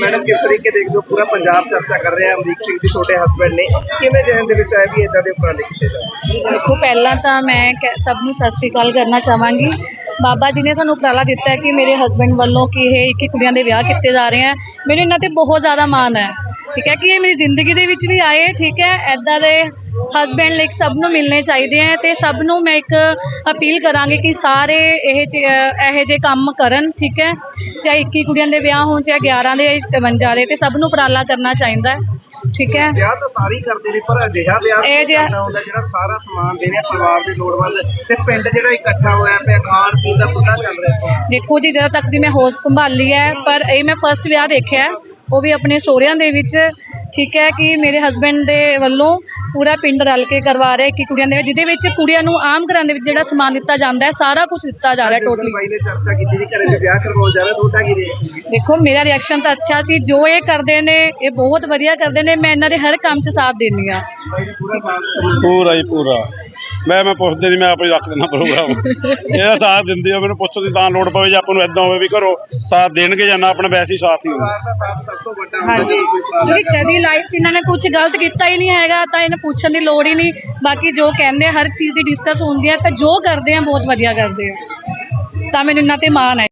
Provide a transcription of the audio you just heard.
Madam, ਕਿਸ ਤਰੀਕੇ ਦੇਖਦੇ ਹੋ ਪੂਰਾ ਪੰਜਾਬ ਚਰਚਾ ਕਰ ਰਿਹਾ ਅਮਰੀਕ ਸਿੰਘ ਦੀ ਛੋਟੇ ਹਸਬੰਡ ਨੇ। ਕਿਵੇਂ ਜਹਨ ਦੇ ਵਿੱਚ ਆਇਆ ਵੀ ਇਦਾਂ ਦੇ ਉਪਰਾਲੇ ਕੀਤੇ ਜਾਣ? ਦੇਖੋ, ਪਹਿਲਾਂ ਤਾਂ ਮੈਂ ਸਭ ਨੂੰ ਸਤਿ ਸ਼੍ਰੀ ਅਕਾਲ ਕਰਨਾ ਚਾਹਾਂਗੀ। ਬਾਬਾ ਜੀ ਨੇ ਸਾਨੂੰ ਉਪਰਾਲਾ ਦਿੱਤਾ ਹੈ ਕਿ ਮੇਰੇ ਹਸਬੰਡ ਵੱਲੋਂ ਕਿ ਇਹ ਇੱਕ ਕੁੜੀਆਂ ਦੇ ਵਿਆਹ ਕੀਤੇ ਜਾ ਰਹੇ ਹੈ। ਮੈਨੂੰ ਇਹਨਾਂ ਤੇ ਬਹੁਤ ਜ਼ਿਆਦਾ ਮਾਣ ਹੈ। ਠੀਕ ਹੈ ਕਿ ਇਹ ਮੇਰੀ ਜ਼ਿੰਦਗੀ ਦੇ ਵਿੱਚ ਵੀ ਆਏ, ਠੀਕ ਹੈ ਐਦਾਂ ਦੇ ਹਸਬੰਡ ਲਾਈਕ ਸਭ ਨੂੰ ਮਿਲਣੇ ਚਾਹੀਦੇ ਹੈ ਤੇ ਸਭ ਨੂੰ ਮੈਂ ਇੱਕ ਅਪੀਲ ਕਰਾਂਗੀ ਕਿ ਸਾਰੇ ਇਹ ਇਹੋ ਜਿਹੇ ਕੰਮ ਕਰਨ ਠੀਕ ਹੈ? ਚਾਹੇ 21 ਕੁੜੀਆਂ ਦੇ ਵਿਆਹ ਹੋਣ ਚਾਹੇ 11 ਦੇ 52 ਦੇ ਤੇ ਸਭ ਨੂੰ ਉਪਰਾਲਾ ਕਰਨਾ ਚਾਹੀਦਾ ਹੈ ਠੀਕ ਹੈ? ਵਿਆਹ ਤਾਂ ਸਾਰੇ ਹੀ ਕਰਦੇ ਨੇ ਪਰ ਅਜਿਹਾ ਵਿਆਹ ਇਹ ਜਿਹਾ- ਜਿਹੜਾ ਹੁੰਦਾ ਜਿਹੜਾ ਸਾਰਾ ਸਮਾਨ ਦੇ ਰਿਹਾ ਪਰਿਵਾਰ ਦੇ ਲੋੜਵੰਦ। ਤੇ ਪਿੰਡ ਜਿਹੜਾ ਇਕੱਠਾ ਹੋਇਆ ਪਿਆ ਖਾਣ ਪੀਣ ਦਾ ਪੂਰਾ ਚੱਲ ਰਿਹਾ ਦੇਖੋ ਜੀ ਜਦੋਂ ਤੱਕ ਦੀ ਮੈਂ ਹੋਸ਼ ਸੰਭਾਲੀ ਹੈ ਪਰ ਇਹ ਮੈਂ ਫਸਟ ਵਿਆਹ ਦੇਖਿਆ ਉਹ ਵੀ ਆਪਣੇ ਸਹੁਰਿਆਂ ਦੇ ਵਿੱਚ ਠੀਕ ਹੈ ਕਿ ਮੇਰੇ ਹਸਬੰਡ ਦੇ ਵੱਲੋਂ ਪੂਰਾ ਪਿੰਡ ਰਲ ਕੇ ਕਰਵਾ ਰਿਹਾ ਕਿ ਕੁੜੀਆਂ ਦੇ ਜਿਹਦੇ ਵਿੱਚ ਕੁੜੀਆਂ ਨੂੰ ਆਮ ਘਰਾਂ ਦੇ ਵਿੱਚ ਜਿਹੜਾ ਸਮਾਨ ਦਿੱਤਾ ਜਾਂਦਾ ਹੈ ਸਾਰਾ ਕੁਝ ਦਿੱਤਾ ਜਾ ਰਿਹਾ ਟੋਟਲੀ ਬਾਈ ਨੇ ਚਰਚਾ ਕੀਤੀ ਵੀ ਘਰੇ ਦੇ ਵਿਆਹ ਕਰਵਾਉਣ ਜਾ ਰਿਹਾ ਤੁਹਾਡਾ ਕੀ ਰਿਐਕਸ਼ਨ ਸੀ? ਦੇਖੋ ਮੇਰਾ ਰਿਐਕਸ਼ਨ ਤਾਂ ਅੱਛਾ ਸੀ। ਜੋ ਇਹ ਕਰਦੇ ਨੇ ਇਹ ਬਹੁਤ ਵਧੀਆ ਕਰਦੇ ਨੇ। ਮੈਂ ਇਹਨਾਂ ਦੇ ਹਰ ਕੰਮ 'ਚ ਸਾਥ ਦਿੰਦੀ ਆ ਬਾਈ ਨੇ ਪੂਰਾ ਸਾਥ ਕਰਨਾ ਪੂਰਾ ਹੀ ਪੂਰਾ। ਮੈਂ ਮੈਂ ਪੁੱਛਦੇ ਨਹੀਂ ਮੈਂ ਆਪੇ ਰੱਖ ਦਿੰਦਾ ਪ੍ਰੋਗਰਾਮ। ਇਹਦਾ ਸਾਥ ਦਿੰਦੀ ਆ ਮੈਨੂੰ ਪੁੱਛਣ ਦੀ ਤਾਂ ਲੋੜ ਪਵੇ ਜੇ ਆਪਾਂ ਨੂੰ ਇਦਾਂ ਹੋਵੇ ਵੀ ਘਰੋਂ ਸਾਥ ਦੇਣਗੇ ਜਾਂ ਨਾ ਆਪਣਾ ਵੈਸੇ ਹੀ ਸਾਥ ਹੀ ਹੁੰਦਾ ਪਰਿਵਾਰ ਦਾ ਸਾਥ ਸਭ ਤੋਂ ਵੱਡਾ ਹੁੰਦਾ ਹਾਂਜੀ। ਕਿਉਂਕਿ ਕਦੀ ਲਾਈਫ 'ਚ ਇਹਨਾਂ ਨੇ ਕੁਝ ਗਲਤ ਕੀਤਾ ਹੀ ਨਹੀਂ ਹੈਗਾ ਤਾਂ ਇਹਨੂੰ ਪੁੱਛਣ ਦੀ ਲੋੜ ਹੀ ਨਹੀਂ। ਬਾਕੀ ਜੋ ਕਹਿੰਦੇ ਆ ਹਰ ਚੀਜ਼ ਦੀ ਡਿਸਕਸ ਹੁੰਦੀ ਹੈ ਤਾਂ ਜੋ ਕਰਦੇ ਆ ਬਹੁਤ ਵਧੀਆ ਕਰਦੇ ਆ। ਤਾਂ ਮੈਨੂੰ ਇਹਨਾਂ ਤੇ ਮਾਣ ਹੈ।